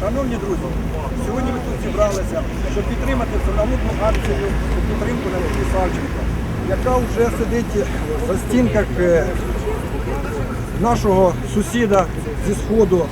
Шановні друзі, сьогодні ми тут зібралися, щоб підтримати всенародну акцію у підтримку Надії Савченко, яка вже сидить в стінках е, нашого сусіда зі сходу.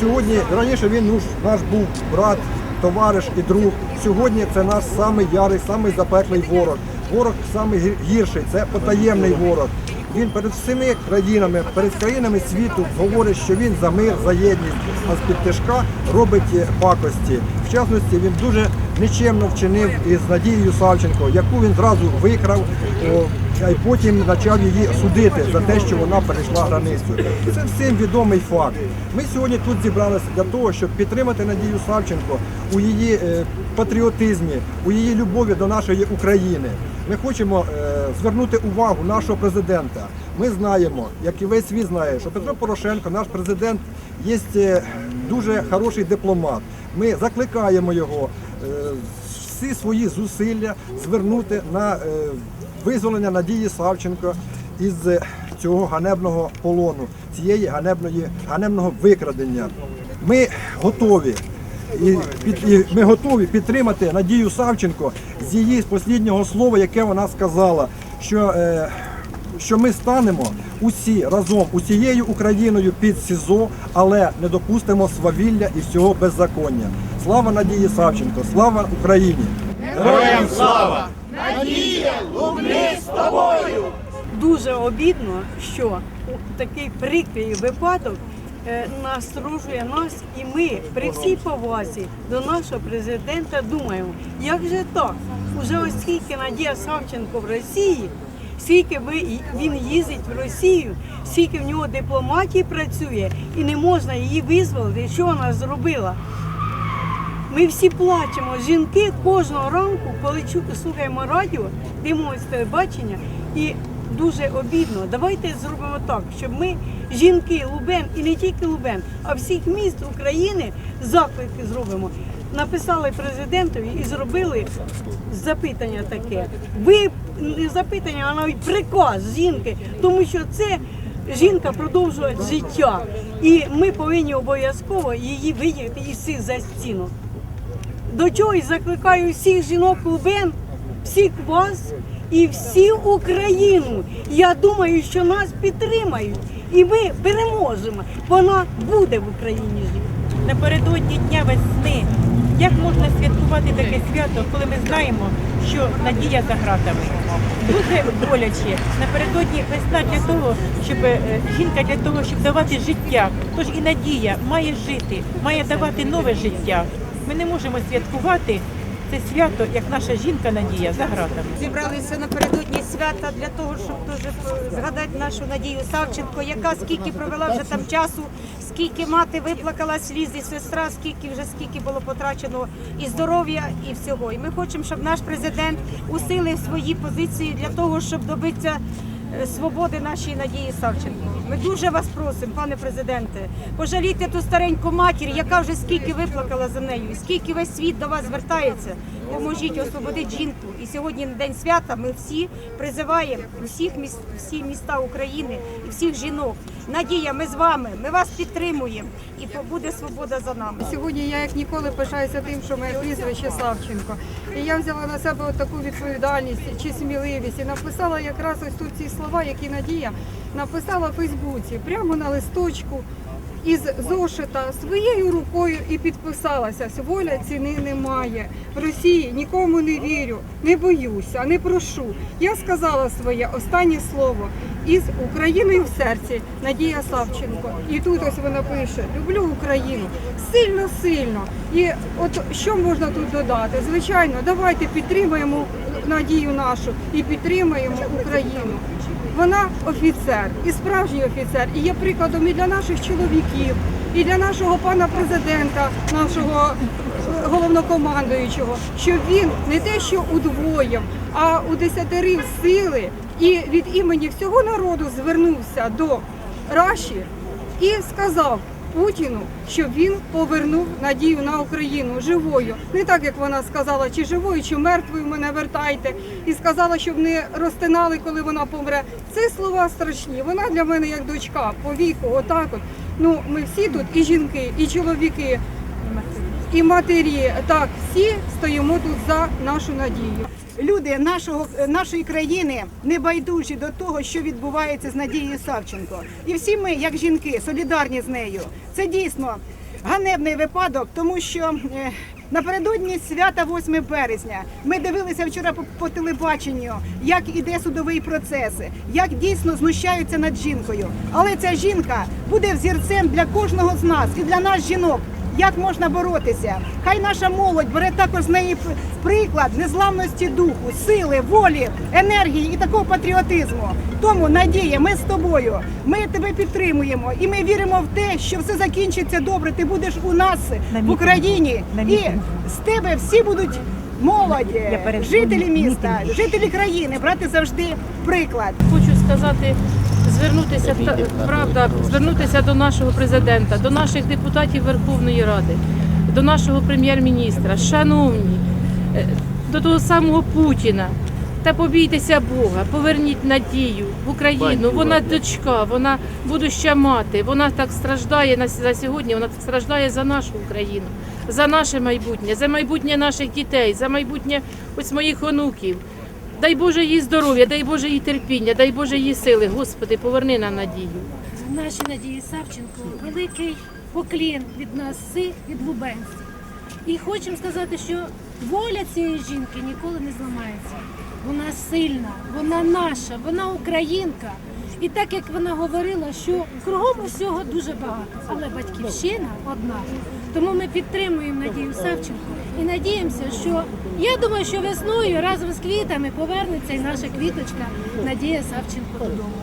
Сьогодні раніше він наш був брат, товариш і друг. Сьогодні це наш самий ярий, самий запеклий ворог. Ворог самий гірший, це потаємний ворог. Він перед всіми країнами, перед країнами світу говорить, що він за мир, за єдність, а з-під тишка робить пакості. В частності він дуже нечемно вчинив із Надією Савченко, яку він зразу викрав. а й потім почав її судити за те, що вона перейшла границю. Це всім відомий факт. Ми сьогодні тут зібралися для того, щоб підтримати Надію Савченко у її е, патріотизмі, у її любові до нашої України. Ми хочемо е, звернути увагу нашого президента. Ми знаємо, як і весь світ знає, що Петро Порошенко, наш президент, є е, дуже хороший дипломат. Ми закликаємо його е, всі свої зусилля звернути на визволення Надії Савченко із цього ганебного полону, цієї ганебної ганебного викрадення. Ми готові. І, під, і ми готові підтримати Надію Савченко з її останнього слова, яке вона сказала, що, е, що ми станемо усі разом усією Україною під СІЗО, але не допустимо свавілля і всього беззаконня. Слава Надії Савченко! Слава Україні! Героям слава Надія! Дуже обідно, що у такий прикрий випадок е, насторожує нас, і ми при всій повазі до нашого президента думаємо, як же так? Уже ось скільки Надія Савченко в Росії, скільки він їздить в Росію, скільки в нього дипломатії працює, і не можна її визволити, що вона зробила. Ми всі плачемо. Жінки кожного ранку, коли слухаємо радіо, дивимося телебачення, і дуже обідно. Давайте зробимо так, щоб ми, жінки, Лубен, і не тільки Лубен, а всіх міст України заклики зробимо. Написали президентові і зробили запитання таке. Ви не запитання, а навіть приказ жінки, тому що це жінка продовжує життя. І ми повинні обов'язково її виділити із цих за стіну. До чого і закликаю всіх жінок Лубен, всіх вас і всю Україну. Я думаю, що нас підтримають, і ми переможемо. Вона буде в Україні жити. напередодні дня весни. Як можна святкувати таке свято, коли ми знаємо, що надія за гратами? Дуже боляче. Напередодні весна для того, щоб е, жінка для того, щоб давати життя. Тож і надія має жити, має давати нове життя. Ми не можемо святкувати це свято, як наша жінка Надія за гратами. Зібралися напередодні свята для того, щоб дуже згадати нашу Надію Савченко, яка скільки провела вже там часу, скільки мати виплакала сліз і сестра, скільки вже скільки було потрачено і здоров'я, і всього. І ми хочемо, щоб наш президент усилив свої позиції для того, щоб добитися свободи нашої Надії Савченко. Ми дуже вас просимо, пане президенте, пожалійте ту стареньку матір, яка вже скільки виплакала за нею, скільки весь світ до вас звертається. Поможіть освободити жінку. І сьогодні на день свята ми всі призиваємо всіх міст, всі міста України і всіх жінок. Надія, ми з вами, ми вас підтримуємо, і буде свобода за нами. Сьогодні я як ніколи пишаюся тим, що моє прізвище Савченко. І я взяла на себе таку відповідальність чи сміливість і написала якраз ось тут ці слова, які Надія написала в Фейсбуці, прямо на листочку із зошита своєю рукою і підписалася. Воля ціни немає. В Росії нікому не вірю, не боюся, не прошу. Я сказала своє останнє слово із Україною в серці Надія Савченко. І тут ось вона пише: Люблю Україну сильно, сильно. І от що можна тут додати? Звичайно, давайте підтримаємо надію нашу і підтримаємо Україну. Вона офіцер, і справжній офіцер, і є прикладом і для наших чоловіків, і для нашого пана президента, нашого е, головнокомандуючого, що він не те, що удвоїв, а удесятерив сили і від імені всього народу звернувся до Раші і сказав Путіну, щоб він повернув надію на Україну живою. Не так, як вона сказала, чи живою, чи мертвою мене вертайте, і сказала, щоб не розтинали, коли вона помре. Це слова страшні. Вона для мене як дочка по віку, отак от. Ну, ми всі тут, і жінки, і чоловіки. і матері. Так, всі стоїмо тут за нашу надію. Люди нашого нашої країни не байдужі до того, що відбувається з Надією Савченко. І всі ми, як жінки, солідарні з нею. Це дійсно ганебний випадок, тому що е, напередодні свята 8 березня ми дивилися вчора по, по телебаченню, як іде судовий процес, як дійсно знущаються над жінкою. Але ця жінка буде взірцем для кожного з нас і для нас, жінок. Як можна боротися? Хай наша молодь бере також з неї приклад незламності духу, сили, волі, енергії і такого патріотизму. Тому надія, ми з тобою. Ми тебе підтримуємо, і ми віримо в те, що все закінчиться добре. Ти будеш у нас в Україні, і з тебе всі будуть молоді, жителі міста, жителі країни, брати завжди приклад. Хочу сказати, звернутися та- правда, звернутися до нашого президента, до наших депутатів Верховної Ради, до нашого прем'єр-міністра, шановні, е, до того самого Путіна. Та побійтеся Бога, поверніть надію в Україну. Вона дочка, вона будуща мати. Вона так страждає за сьогодні. Вона так страждає за нашу Україну, за наше майбутнє, за майбутнє наших дітей, за майбутнє ось моїх онуків. Дай Боже їй здоров'я, дай Боже їй терпіння, дай Боже їй сили. Господи, поверни нам надію. Наші Надії Савченко великий поклін від нас всіх, від лубенців. І хочемо сказати, що воля цієї жінки ніколи не зламається. Вона сильна, вона наша, вона українка. І так як вона говорила, що кругом усього дуже багато, але батьківщина одна. Тому ми підтримуємо Надію Савченко і надіємося, що я думаю, що весною разом з квітами повернеться і наша квіточка Надія Савченко додому.